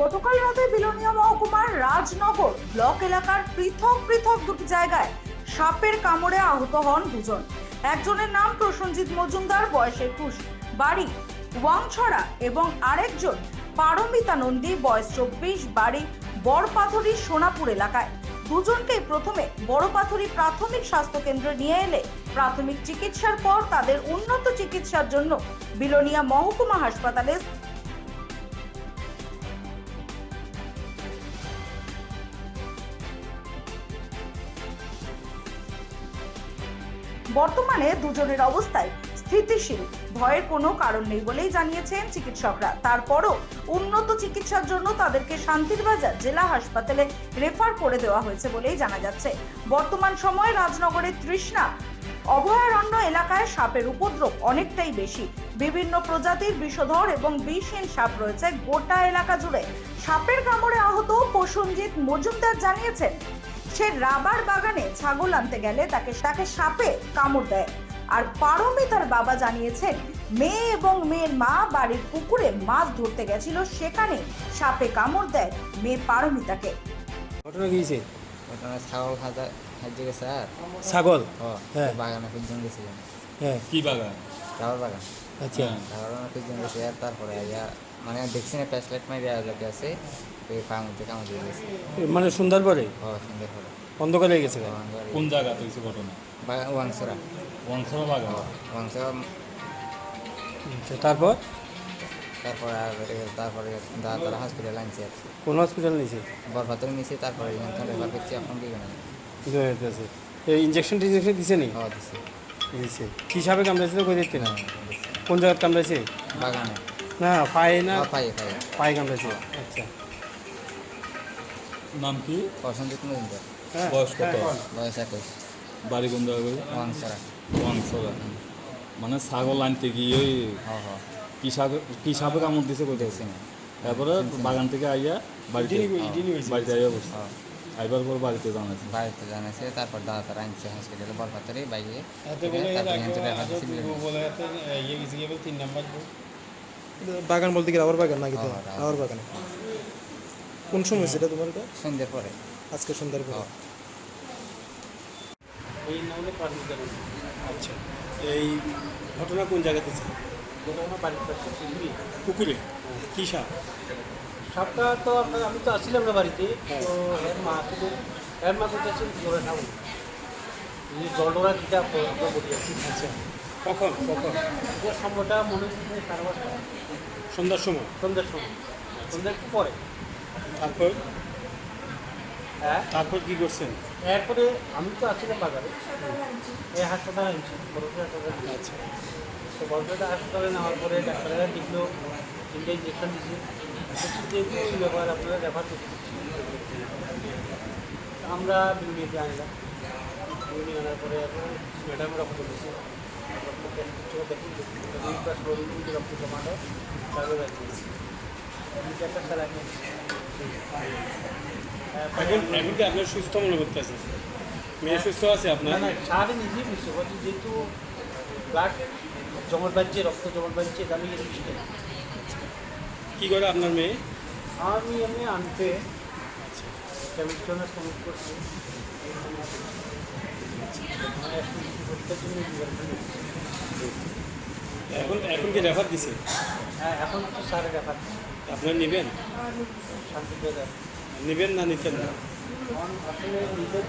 গতকাল রাতে বিলোনিয়া মহকুমার রাজনগর ব্লক এলাকার পৃথক পৃথক দুটি জায়গায় সাপের কামড়ে আহত হন দুজন। একজনের নাম প্রসঞ্জিৎ মজুমদার বয়স একুশ বাড়ি ওয়াংছড়া এবং আরেকজন পারমিতা নন্দী, বয়স চব্বিশ, বাড়ি বড়পাথরি সোনাপুর এলাকায়। দুজনকেই প্রথমে বড়পাথরি প্রাথমিক স্বাস্থ্য কেন্দ্রে নিয়ে এলে প্রাথমিক চিকিৎসার পর তাদের উন্নত চিকিৎসার জন্য বিলোনিয়া মহকুমা হাসপাতালে বর্তমানে দুজনের অবস্থায় স্থিতিশীল। ভয়ের কোনো কারণ নেই বলেই জানিয়েছেন চিকিৎসকরা। তারপরও উন্নত চিকিৎসার জন্য তাদেরকে শান্তির বাজার জেলা হাসপাতালে রেফার করে দেওয়া হয়েছে বলেই জানা যাচ্ছে। বর্তমান সময়ে রাজনগরের তৃষ্ণা অভয়ারণ্য এলাকায় সাপের উপদ্রব অনেকটাই বেশি। বিভিন্ন প্রজাতির বিষধর এবং বিষহীন সাপ রয়েছে গোটা এলাকা জুড়ে। সাপের কামড়ে আহত প্রসঞ্জিৎ মজুমদার জানিয়েছেন সে রাবার বাগানে ছাগল আনতে গেলে তাকে তাকে সাপে কামড় দেয়। আর পারমিতার বাবা জানিয়েছেন মেয়ে এবং মেয়ের মা বাড়ির পুকুরে মাছ ধরতে গেছিল সেখানে সাপে কামড় দেয় মেয়ে পারমিতাকে ঘটনা গিয়েছে ওখানে ছাগল খাতা খাইতে গেছে আর? ছাগল? হ্যাঁ। বাগানে গেছিলাম হ্যাঁ। কি বাগান? রাবার বাগান। আচ্ছা। রাবার বাগানে গেছে আর তারপরে আইয়া মানে দেখছি না প্যাস লাইট মারি আগে আছে। ওই পায়ের মধ্যে কামড় দিয়ে গেছে মানে সুন্দর পরে ও সুন্দর করে অন্ধকার হয়ে গেছে। কোন জায়গা হয়েছে ঘটনা? ওয়াংসরা বংশরা বাগান ওয়াংসরা তারপর? তারপরে আর তারপরে দাদা হসপিটাল আনছে কোন হসপিটাল নিয়েছে বরফাতর নিয়েছি তারপরে রেফার করছি এখন দিবে না। আছে এই ইঞ্জেকশন টিনজেকশন দিছে নি? দিছে। দিছে। কি হিসাবে কামড়াইছে তো কই দেখতে না। কোন জায়গায় কামড়াইছে? বাগানে। না পায়ে না পাইয়ে পাইয়ে পায়ে কামড়াইছে আচ্ছা। নাম কি? প্রসঞ্জিত মজুমদার। হ্যাঁ বয়স কত? হ্যাঁ, বয়স একুশ। বাড়ি কোন জায়গায় ওয়াংসরা মানে ছাগল আনতে গিয়ে হ হ। কি সাপে কি সাপে কামড় দিছে কোথায় দেখছি না। তারপরে বাগান থেকে আইয়া বাড়িতে কই-। বাড়িতে আইয়া বসে। আইবার পর বাড়িতে জানাছে বাড়িতে জানাইছে তারপর দাদা তারা আনছে হসপিটালে বরফাতারে বাইকে এতে বলে এর তারপরে বাগান বলতে কি রাবার বাগান নাকি তো? হ্যাঁ, রাবার। বাগানে। কোন সময় সেটা তোমার এটা? সন্ধ্যের পরে। আজকে সন্ধ্যার পরে। হ্যাঁ। এই নামে আচ্ছা এই ঘটনা কোন জায়গাতে ছিল পুকুরে কি সাপ? সাপটা তো আপনার আমি তো আসছিলাম না বাড়িতে তো এর মা শুধু এর মা জোরে জল ডোরা দিতে বলি আচ্ছা। কখন? কখন? সময়টা মনে হচ্ছে সাড়ে পাঁচটা। সন্ধ্যার সময়? সন্ধ্যের সময়। সন্ধ্যা একটু পরে। তারপর? হ্যাঁ? তারপর কি করছেন? এরপরে আমি তো আসছিলাম বাজারে। এই হাসপাতালে আনছি হাসপাতালে আচ্ছা। তো বড়দের হাসপাতালে নেওয়ার পরে ডাক্তারেরা দেখল তিনটে ইঞ্জেকশন যেহেতু এই ব্যাপার আপনারা রেফার করতে আমরা বিউনিতে আনলাম বিউনি আনার পরে ম্যাডাম রক্ত দিচ্ছে এখন এখন কি আপনার সুস্থ মনে করতেছে। মেয়ে সুস্থ আছে আপনার? না সারে নিজেই বুঝতে পারছি যেহেতু ব্লাড জমাট বাঁধছে রক্ত জমাট বাঁধছে আমি এই কি করে আপনার মেয়ে? আমি এমনি আনতে কেমিস্ট্রনে সমুখ করছি এখন এখন কি রেফার দিছে? হ্যাঁ এখন তো স্যার রেফার আপনার নেবেন? শান্তিতে নেবেন না নিতেন না? আসলে নিজের